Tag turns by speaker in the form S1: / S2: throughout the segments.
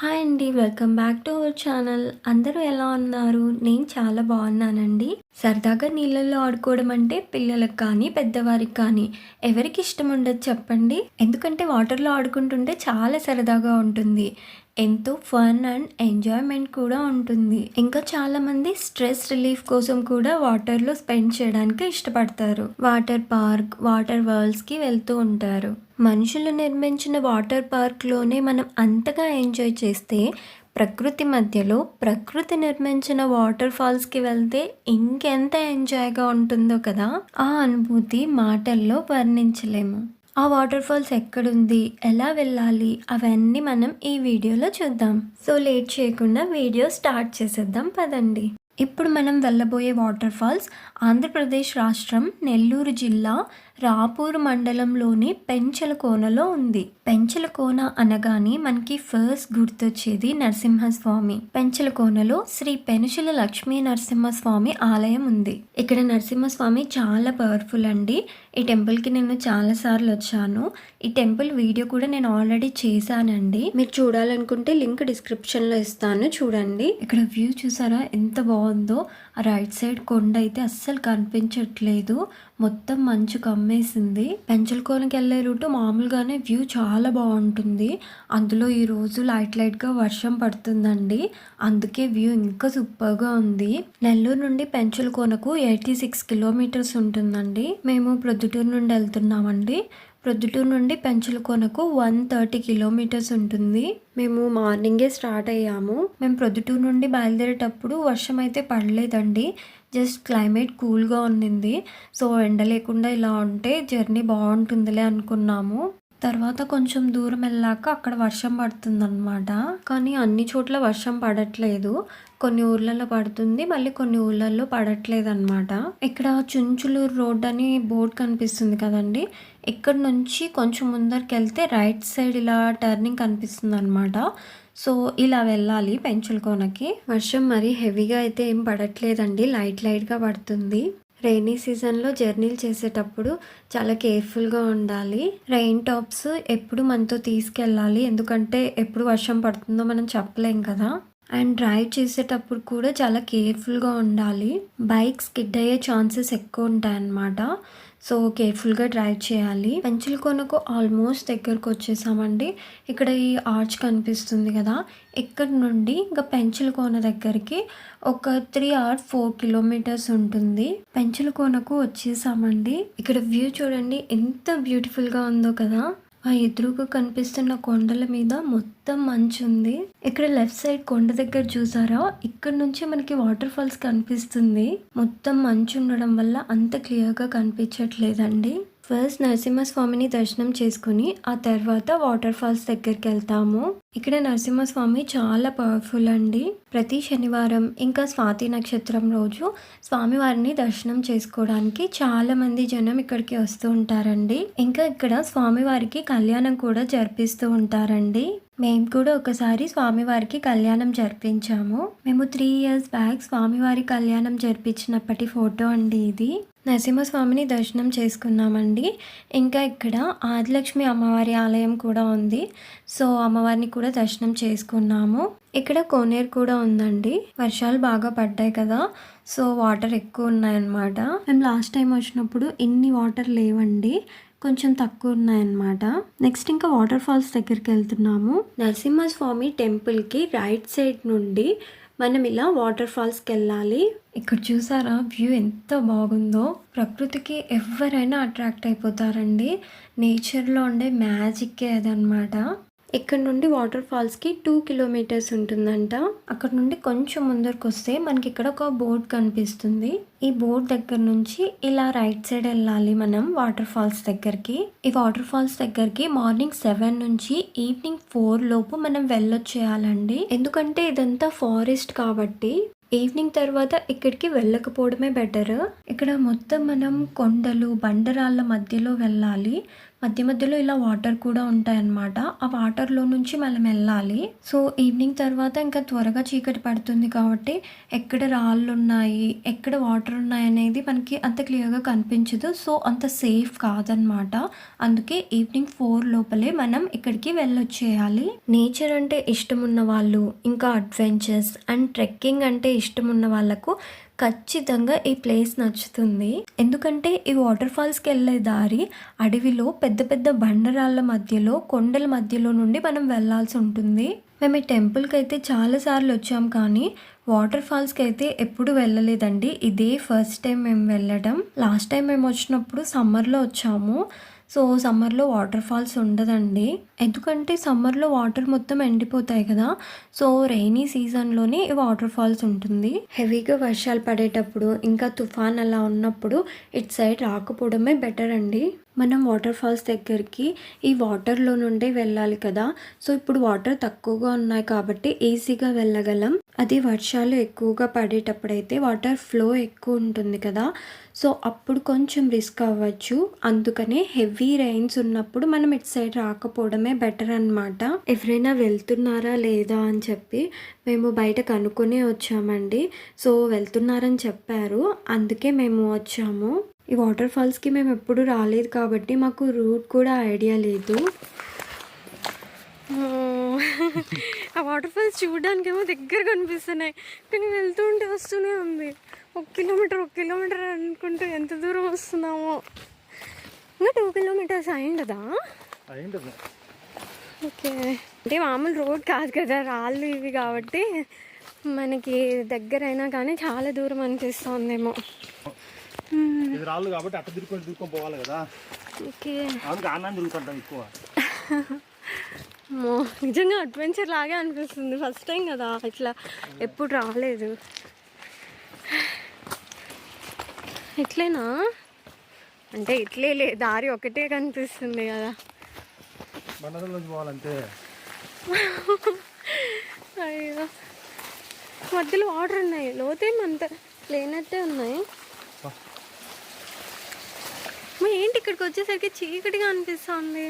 S1: Hi అండి welcome back to our channel. అందరూ ఎలా ఉన్నారు? నేను చాలా బాగున్నానండి. సరదాగా నీళ్ళల్లో ఆడుకోవడం అంటే పిల్లలకు కానీ పెద్దవారికి కానీ ఎవరికి ఇష్టం ఉండదు చెప్పండి. ఎందుకంటే వాటర్లో ఆడుకుంటుంటే చాలా సరదాగా ఉంటుంది. ఎంతో ఫన్ అండ్ ఎంజాయ్మెంట్ కూడా ఉంటుంది. ఇంకా చాలా మంది స్ట్రెస్ రిలీఫ్ కోసం కూడా వాటర్లో స్పెండ్ చేయడానికి ఇష్టపడతారు. వాటర్ పార్క్ వాటర్ వరల్డ్స్కి వెళ్తూ ఉంటారు. మనుషులు నిర్మించిన వాటర్ పార్క్లోనే మనం అంతగా ఎంజాయ్ చేస్తే ప్రకృతి మధ్యలో ప్రకృతి నిర్మించిన వాటర్ ఫాల్స్కి వెళ్తే ఇంకెంత ఎంజాయ్గా ఉంటుందో కదా ఆ అనుభూతి మాటల్లో వర్ణించలేము. ఆ వాటర్ ఫాల్స్ ఎక్కడుంది? ఎలా వెళ్ళాలి? అవన్నీ మనం ఈ వీడియోలో చూద్దాం. సో లేట్ చేయకుండా వీడియో స్టార్ట్ చేసేద్దాం. పదండి. ఇప్పుడు మనం వెళ్ళబోయే వాటర్ ఫాల్స్ ఆంధ్రప్రదేశ్ రాష్ట్రం నెల్లూరు జిల్లా రాపూర్ మండలంలోని పెంచలకోనలో ఉంది. పెంచలకోన అనగానే మనకి ఫస్ట్ గుర్తొచ్చేది నరసింహస్వామి. పెంచలకోనలో శ్రీ పెనుషుల లక్ష్మీ నరసింహస్వామి ఆలయం ఉంది. ఇక్కడ నరసింహస్వామి చాలా పవర్ఫుల్ అండి. ఈ టెంపుల్కి నేను చాలా సార్లు వచ్చాను. ఈ టెంపుల్ వీడియో కూడా నేను ఆల్రెడీ చేశానండి. మీరు చూడాలనుకుంటే లింక్ డిస్క్రిప్షన్లో ఇస్తాను చూడండి. ఇక్కడ వ్యూ చూసారా? ఎంత బాగుందో. రైట్ సైడ్ కొండ అయితే అస్సలు కనిపించట్లేదు. మొత్తం మంచు కమ్మేసింది. పెంచలకోనకి వెళ్ళే రూటు మామూలుగానే వ్యూ చాలా బాగుంటుంది. అందులో ఈ రోజు లైట్ లైట్గా వర్షం పడుతుందండి. అందుకే వ్యూ ఇంకా సూపర్గా ఉంది. నెల్లూరు నుండి పెంచలకోనకు ఎయిటీ సిక్స్ కిలోమీటర్స్ ఉంటుందండి. మేము ప్రొద్దుటూరు నుండి వెళ్తున్నామండి. ప్రొద్దుటూరు నుండి పెంచలకోనకు వన్ థర్టీ కిలోమీటర్స్ ఉంటుంది. మేము మార్నింగే స్టార్ట్ అయ్యాము. మేము ప్రొద్దుటూరు నుండి బయలుదేరేటప్పుడు వర్షం అయితే పడలేదండి. జస్ట్ క్లైమేట్ కూల్గా ఉన్నింది. సో ఎండ లేకుండా ఇలా ఉంటే జర్నీ బాగుంటుందిలే అనుకున్నాము. తర్వాత కొంచెం దూరం వెళ్ళాక అక్కడ వర్షం పడుతుందన్నమాట. కానీ అన్ని చోట్ల వర్షం పడట్లేదు. కొన్ని ఊర్లలో పడుతుంది మళ్ళీ కొన్ని ఊర్లలో పడట్లేదు అనమాట ఇక్కడ చుంచులూరు రోడ్ అని బోర్డ్ కనిపిస్తుంది కదండి. ఇక్కడ నుంచి కొంచెం ముందరికి వెళ్తే రైట్ సైడ్ ఇలా టర్నింగ్ కనిపిస్తుంది అనమాట సో ఇలా వెళ్ళాలి పెంచులకోనకి. వర్షం మరీ హెవీగా అయితే ఏం పడట్లేదండి. లైట్ లైట్గా పడుతుంది. రైనీ సీజన్లో జర్నీలు చేసేటప్పుడు చాలా కేర్ఫుల్గా ఉండాలి. రెయిన్ టాప్స్ ఎప్పుడు మనతో తీసుకెళ్ళాలి. ఎందుకంటే ఎప్పుడు వర్షం పడుతుందో మనం చెప్పలేం కదా. అండ్ డ్రైవ్ చేసేటప్పుడు కూడా చాలా కేర్ఫుల్గా ఉండాలి. బైక్ స్కిడ్ అయ్యే ఛాన్సెస్ ఎక్కువ ఉంటాయి అన్నమాట సో కేర్ఫుల్గా డ్రైవ్ చేయాలి. పెంచుల కొనకు ఆల్మోస్ట్ దగ్గరకు వచ్చేసామండి. ఇక్కడ ఈ ఆర్చ్ కనిపిస్తుంది కదా ఇక్కడ నుండి ఇంకా పెంచుల కోన దగ్గరికి ఒక త్రీ ఆర్ ఫోర్ కిలోమీటర్స్ ఉంటుంది. పెంచుల కోనకు వచ్చేసామండి. ఇక్కడ వ్యూ చూడండి ఎంత బ్యూటిఫుల్గా ఉందో కదా. ఆ ఎదురుగా కనిపిస్తున్న కొండల మీద మొత్తం మంచు ఉంది. ఇక్కడ లెఫ్ట్ సైడ్ కొండ దగ్గర చూసారా? ఇక్కడ నుంచి మనకి వాటర్ ఫాల్స్ కనిపిస్తుంది. మొత్తం మంచు ఉండడం వల్ల అంత క్లియర్గా కనిపించట్లేదండి. ఫస్ట్ నరసింహస్వామిని దర్శనం చేసుకుని ఆ తర్వాత వాటర్ ఫాల్స్ దగ్గరికి వెళ్తాము. ఇక్కడ నరసింహస్వామి చాలా పవర్ఫుల్ అండి. ప్రతి శనివారం ఇంకా స్వాతి నక్షత్రం రోజు స్వామివారిని దర్శనం చేసుకోవడానికి చాలా మంది జనం ఇక్కడికి వస్తూ ఉంటారండి. ఇంకా ఇక్కడ స్వామివారికి కళ్యాణం కూడా జరిపిస్తూ ఉంటారండి. మేము కూడా ఒకసారి స్వామివారికి కళ్యాణం జరిపించాము. మేము త్రీ ఇయర్స్ బ్యాక్ స్వామివారి కళ్యాణం జరిపించినప్పటి ఫోటో అండి ఇది. నరసింహస్వామిని దర్శనం చేసుకున్నామండి. ఇంకా ఇక్కడ ఆదిలక్ష్మి అమ్మవారి ఆలయం కూడా ఉంది. సో అమ్మవారిని కూడా దర్శనం చేసుకున్నాము. ఇక్కడ కోనేరు కూడా ఉందండి. వర్షాలు బాగా పడ్డాయి కదా. సో వాటర్ ఎక్కువ ఉన్నాయన్నమాట. మేము లాస్ట్ టైం వచ్చినప్పుడు ఇన్ని వాటర్ లేవండి. కొంచెం తక్కువ ఉన్నాయన్నమాట. నెక్స్ట్ ఇంకా వాటర్ ఫాల్స్ దగ్గరికి వెళ్తున్నాము. నరసింహస్వామి టెంపుల్కి రైట్ సైడ్ నుండి మనం ఇలా వాటర్ ఫాల్స్కి వెళ్ళాలి. ఇక్కడ చూసారా? వ్యూ ఎంత బాగుందో. ప్రకృతికి ఎవరైనా అట్రాక్ట్ అయిపోతారండి. నేచర్లో ఉండే మ్యాజిక్కే అదనమాట ఇక్కడ నుండి వాటర్ ఫాల్స్కి టూ కిలోమీటర్స్ ఉంటుందంట. అక్కడ నుండి కొంచెం ముందరకు వస్తే మనకి ఇక్కడ ఒక బోర్డ్ కనిపిస్తుంది. ఈ బోర్డ్ దగ్గర నుంచి ఇలా రైట్ సైడ్ వెళ్ళాలి మనం వాటర్ ఫాల్స్ దగ్గరికి. ఈ వాటర్ ఫాల్స్ దగ్గరికి మార్నింగ్ సెవెన్ నుంచి ఈవినింగ్ ఫోర్ లోపు మనం వెళ్ళొచ్చేయాలండి. ఎందుకంటే ఇదంతా ఫారెస్ట్ కాబట్టి ఈవినింగ్ తర్వాత ఇక్కడికి వెళ్ళకపోవడమే బెటర్. ఇక్కడ మొత్తం మనం కొండలు బండరాళ్ళ మధ్యలో వెళ్ళాలి. మధ్య మధ్యలో ఇలా వాటర్ కూడా ఉంటాయన్నమాట. ఆ వాటర్లో నుంచి మనం వెళ్ళాలి. సో ఈవినింగ్ తర్వాత ఇంకా త్వరగా చీకటి పడుతుంది కాబట్టి ఎక్కడ రాళ్ళు ఉన్నాయి ఎక్కడ వాటర్ ఉన్నాయి అనేది మనకి అంత క్లియర్గా కనిపించదు. సో అంత సేఫ్ కాదనమాట అందుకే ఈవినింగ్ ఫోర్ లోపలే మనం ఇక్కడికి వెళ్ళొచ్చేయాలి. నేచర్ అంటే ఇష్టం ఉన్న వాళ్ళు ఇంకా అడ్వెంచర్స్ అండ్ ట్రెక్కింగ్ అంటే ఇష్టం ఉన్న వాళ్ళకు ఖచ్చితంగా ఈ ప్లేస్ నచ్చుతుంది. ఎందుకంటే ఈ వాటర్ ఫాల్స్కి వెళ్ళే దారి అడవిలో పెద్ద పెద్ద బండరాళ్ళ మధ్యలో కొండల మధ్యలో నుండి మనం వెళ్ళాల్సి ఉంటుంది. మేము ఈ టెంపుల్కి అయితే చాలాసార్లు వచ్చాం కానీ వాటర్ ఫాల్స్కి అయితే ఎప్పుడు వెళ్ళలేదండి. ఇదే ఫస్ట్ టైం మేము వెళ్ళడం. లాస్ట్ టైం మేము వచ్చినప్పుడు సమ్మర్లో వచ్చాము. సో సమ్మర్లో వాటర్ ఫాల్స్ ఉండదండి. ఎందుకంటే సమ్మర్లో వాటర్ మొత్తం ఎండిపోతాయి కదా. సో రైనీ సీజన్లోనే ఈ వాటర్ ఫాల్స్ ఉంటుంది. హెవీగా వర్షాలు పడేటప్పుడు ఇంకా తుఫాన్ అలా ఉన్నప్పుడు ఇటు సైడ్ రాకపోవడమే బెటర్ అండి. మనం వాటర్ ఫాల్స్ దగ్గరికి ఈ వాటర్లో నుండే వెళ్ళాలి కదా. సో ఇప్పుడు వాటర్ తక్కువగా ఉన్నాయి కాబట్టి ఈజీగా వెళ్ళగలం. అది వర్షాలు ఎక్కువగా పడేటప్పుడైతే వాటర్ ఫ్లో ఎక్కువ ఉంటుంది కదా. సో అప్పుడు కొంచెం రిస్క్ అవ్వచ్చు. అందుకనే హెవీ రైన్స్ ఉన్నప్పుడు మనం ఇటు సైడ్ రాకపోవడమే బెటర్ అనమాట ఎవరైనా వెళ్తున్నారా లేదా అని చెప్పి మేము బయట కనుక్కొని వచ్చామండి. సో వెళ్తున్నారని చెప్పారు. అందుకే మేము వచ్చాము. ఈ వాటర్ ఫాల్స్కి మేము ఎప్పుడు రాలేదు కాబట్టి మాకు రూట్ కూడా ఐడియా లేదు.
S2: ఆ వాటర్ ఫాల్స్ చూడడానికి ఏమో దగ్గర కనిపిస్తున్నాయి కానీ వెళ్తూ ఉంటే వస్తూనే ఉంది. ఒక కిలోమీటర్ ఒక కిలోమీటర్ అనుకుంటూ ఎంత దూరం వస్తున్నామో. ఇంకా టూ కిలోమీటర్స్ అయిండదా?
S3: అయింటది
S2: ఓకే. అంటే మామూలు రోడ్ కాదు కదా రాళ్ళు ఇవి కాబట్టి మనకి దగ్గర అయినా కానీ చాలా దూరం అనిపిస్తుందేమో.
S3: ఇది రాళ్ళు కాబట్టి అట్ట తిరుక్కొని తిరుక్కొని పోవాలి కదా.
S2: ఓకే.
S3: అందుకు ఆనందం తిరుగుతుంటాం ఎక్కువ.
S2: నిజంగా అడ్వెంచర్ లాగే అనిపిస్తుంది. ఫస్ట్ టైం కదా ఇట్లా ఎప్పుడు రాలేదు. ఇట్లేనా? అంటే ఇట్లేలే దారి ఒకటే కనిపిస్తుంది కదా.
S3: పోవాలంటే.
S2: అయ్యో. మధ్యలో వాటర్ ఉన్నాయి. లోతేం అంత లేనట్టే ఉన్నాయి. ఏంటి ఇక్కడికి వచ్చేసరికి చీకటిగా అనిపిస్తుంది?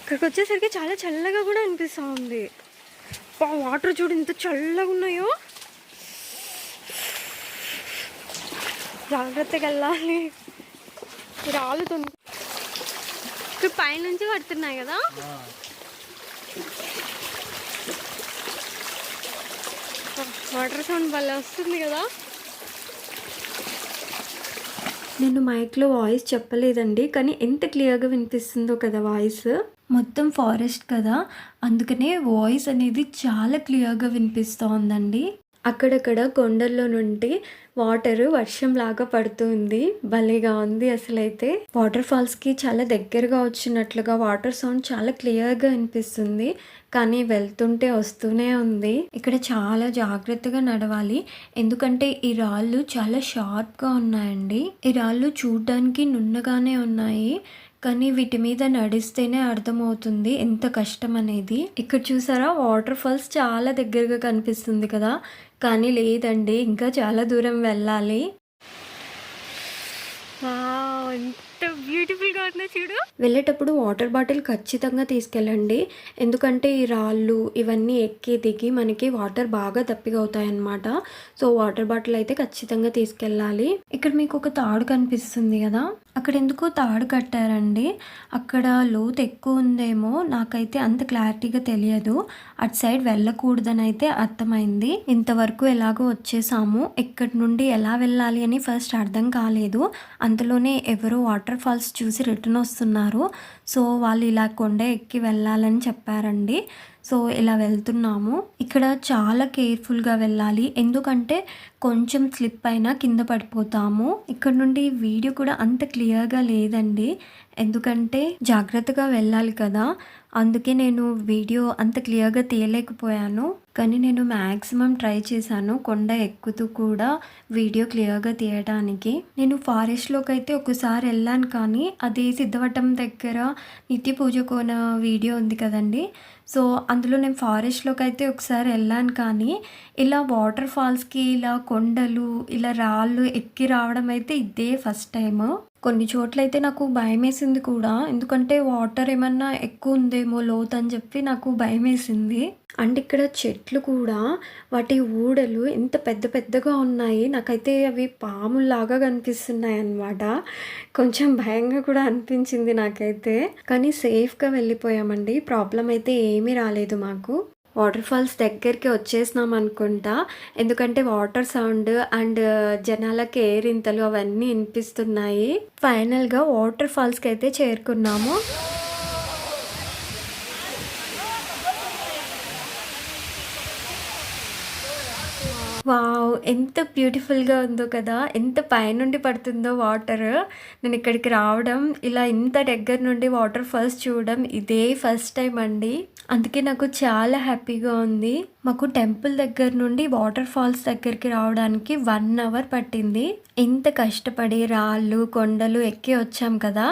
S2: ఇక్కడికి వచ్చేసరికి చాలా చల్లగా కూడా అనిపిస్తూ ఉంది బా, వాటర్ చూడు ఇంత చల్లగా ఉన్నాయో. జాగ్రత్తగా వెళ్ళాలి. రాలుతుంది ఇప్పుడు పైనుంచి పడుతున్నాయి కదా? వాటర్ సౌండ్ భలే వస్తుంది కదా?
S1: నేను మైక్లో వాయిస్ చెప్పలేదండి కానీ ఎంత క్లియర్గా వినిపిస్తుందో కదా వాయిస్. మొత్తం ఫారెస్ట్ కదా అందుకనే వాయిస్ అనేది చాలా క్లియర్గా వినిపిస్తూ ఉందండి అక్కడక్కడ కొండల్లో నుండి వాటర్ వర్షం లాగా పడుతుంది. భలేగా ఉంది అసలైతే. వాటర్ ఫాల్స్కి చాలా దగ్గరగా వచ్చినట్లుగా వాటర్ సౌండ్ చాలా క్లియర్గా అనిపిస్తుంది కానీ వెళ్తుంటే వస్తూనే ఉంది. ఇక్కడ చాలా జాగ్రత్తగా నడవాలి. ఎందుకంటే ఈ రాళ్ళు చాలా షార్ప్గా ఉన్నాయండి. ఈ రాళ్ళు చూడడానికి నున్నగానే ఉన్నాయి. కానీ వీటి మీద నడిస్తేనే అర్థమవుతుంది ఎంత కష్టం అనేది. ఇక్కడ చూసారా? వాటర్ ఫాల్స్ చాలా దగ్గరగా కనిపిస్తుంది కదా. కానీ లేదండి ఇంకా చాలా దూరం వెళ్ళాలి.
S2: ఎంత బ్యూటిఫుల్గా ఉందో చూడు.
S1: వెళ్ళేటప్పుడు వాటర్ బాటిల్ ఖచ్చితంగా తీసుకెళ్ళండి. ఎందుకంటే ఈ రాళ్ళు ఇవన్నీ ఎక్కి దిగి మనకి వాటర్ బాగా దప్పిగా అవుతాయి సో వాటర్ బాటిల్ అయితే ఖచ్చితంగా తీసుకెళ్ళాలి. ఇక్కడ మీకు ఒక తాడు కనిపిస్తుంది కదా. అక్కడ ఎందుకో తాడు కట్టారండి. అక్కడ లోతు ఎక్కువ ఉందేమో నాకైతే అంత క్లారిటీగా తెలియదు. అటు సైడ్ వెళ్ళకూడదని అయితే అర్థమైంది. ఇంతవరకు ఎలాగో వచ్చేసాము. ఎక్కడి నుండి ఎలా వెళ్ళాలి అని ఫస్ట్ అర్థం కాలేదు. అంతలోనే ఎవరో వాటర్ ఫాల్స్ చూసి రిటర్న్ వస్తున్నారు. సో వాళ్ళు ఇలా కొండ ఎక్కి వెళ్ళాలని చెప్పారండి. సో ఇలా వెళ్తున్నాము. ఇక్కడ చాలా కేర్ఫుల్గా వెళ్ళాలి. ఎందుకంటే కొంచెం స్లిప్ అయినా కింద పడిపోతాము. ఇక్కడ నుండి వీడియో కూడా అంత క్లియర్గా లేదండి. ఎందుకంటే జాగ్రత్తగా వెళ్ళాలి కదా. అందుకే నేను వీడియో అంత క్లియర్గా తీయలేకపోయాను. కానీ నేను మ్యాక్సిమం ట్రై చేశాను కొండ ఎక్కుతూ కూడా వీడియో క్లియర్గా తీయడానికి నేను ఫారెస్ట్లోకి అయితే ఒకసారి వెళ్ళాను కానీ అది సిద్ధవటం దగ్గర నిత్య పూజ కోన వీడియో ఉంది కదండి. సో అందులో నేను ఫారెస్ట్లోకి అయితే ఒకసారి వెళ్ళాను కానీ ఇలా వాటర్ ఫాల్స్కి ఇలా కొండలు ఇలా రాళ్ళు ఎక్కి రావడం అయితే ఇదే ఫస్ట్ టైము. కొన్ని చోట్ల అయితే నాకు భయం వేసింది కూడా. ఎందుకంటే వాటర్ ఏమన్నా ఎక్కువ ఉందేమో లోతు అని చెప్పి నాకు భయం వేసింది అండ్ ఇక్కడ చెట్లు కూడా వాటి ఊడలు ఎంత పెద్ద పెద్దగా ఉన్నాయి. నాకైతే అవి పాముల్లాగా కనిపిస్తున్నాయి అన్నమాట కొంచెం భయంగా కూడా అనిపించింది నాకైతే. కానీ సేఫ్గా వెళ్ళిపోయామండి. ప్రాబ్లం అయితే ఏమీ రాలేదు మాకు. వాటర్ ఫాల్స్ దగ్గరికి వచ్చేసినాం అనుకుంటా. ఎందుకంటే వాటర్ సౌండ్ అండ్ జనాలకి ఏరింతలు అవన్నీ వినిపిస్తున్నాయి. ఫైనల్గా వాటర్ ఫాల్స్కి అయితే చేరుకున్నాము. వావ్! ఎంత బ్యూటిఫుల్‌గా ఉందో కదా! ఎంత పైనుండి పడుతుందో వాటర్. నేను ఇక్కడికి రావడం, ఇలా ఇంత దగ్గర నుండి వాటర్ ఫాల్స్ చూడడం ఇదే ఫస్ట్ టైం అండి. అందుకే నాకు చాలా హ్యాపీగా ఉంది. మాకు టెంపుల్ దగ్గర నుండి వాటర్ ఫాల్స్ దగ్గరికి రావడానికి వన్ అవర్ పట్టింది. ఇంత కష్టపడి రాళ్ళు, కొండలు ఎక్కి వచ్చాం కదా!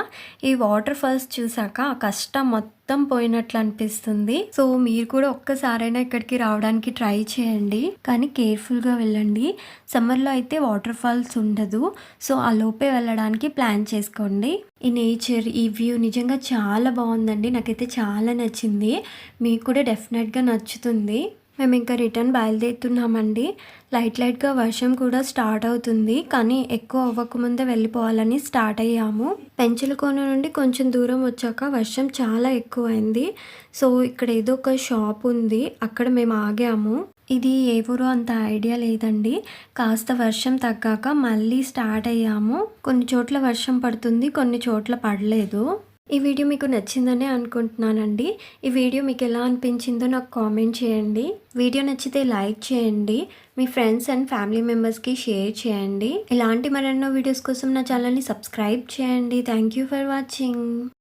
S1: ఈ వాటర్ ఫాల్స్ చూసాక ఆ కష్టం మొత్తం మొత్తం పోయినట్లు అనిపిస్తుంది. సో, మీరు కూడా ఒక్కసారైనా ఇక్కడికి రావడానికి ట్రై చేయండి. కానీ కేర్‌ఫుల్‌గా వెళ్ళండి. సమ్మర్‌లో అయితే వాటర్ ఫాల్స్ ఉండదు. సో, ఆ లోపే వెళ్ళడానికి ప్లాన్ చేసుకోండి. ఈ నేచర్, ఈ వ్యూ నిజంగా చాలా బాగుందండి నాకైతే చాలా నచ్చింది. మీకు కూడా డెఫినెట్‌గా నచ్చుతుంది. మేము ఇంకా రిటర్న్ బయలుదేరుతున్నామండి. లైట్ లైట్‌గా వర్షం కూడా స్టార్ట్ అవుతుంది. కానీ ఎక్కువ అవ్వకముందే వెళ్ళిపోవాలని స్టార్ట్ అయ్యాము. పెంచలకోన నుండి కొంచెం దూరం వచ్చాక వర్షం చాలా ఎక్కువైంది. సో, ఇక్కడ ఏదో ఒక షాప్ ఉంది. అక్కడ మేము ఆగాము. ఇది ఏ ఊరో అంత ఐడియా లేదండి. కాస్త వర్షం తగ్గాక మళ్ళీ స్టార్ట్ అయ్యాము. కొన్ని చోట్ల వర్షం పడుతుంది. కొన్ని చోట్ల పడలేదు. ఈ వీడియో మీకు నచ్చిందనే అనుకుంటున్నానండి. ఈ వీడియో మీకు ఎలా అనిపించిందో నాకు కామెంట్ చేయండి. వీడియో నచ్చితే లైక్ చేయండి. మీ ఫ్రెండ్స్ అండ్ ఫ్యామిలీ మెంబర్స్‌కి షేర్ చేయండి. ఇలాంటి మరెన్నో వీడియోస్ కోసం నా ఛానల్‌ని సబ్స్క్రైబ్ చేయండి. Thank you for watching.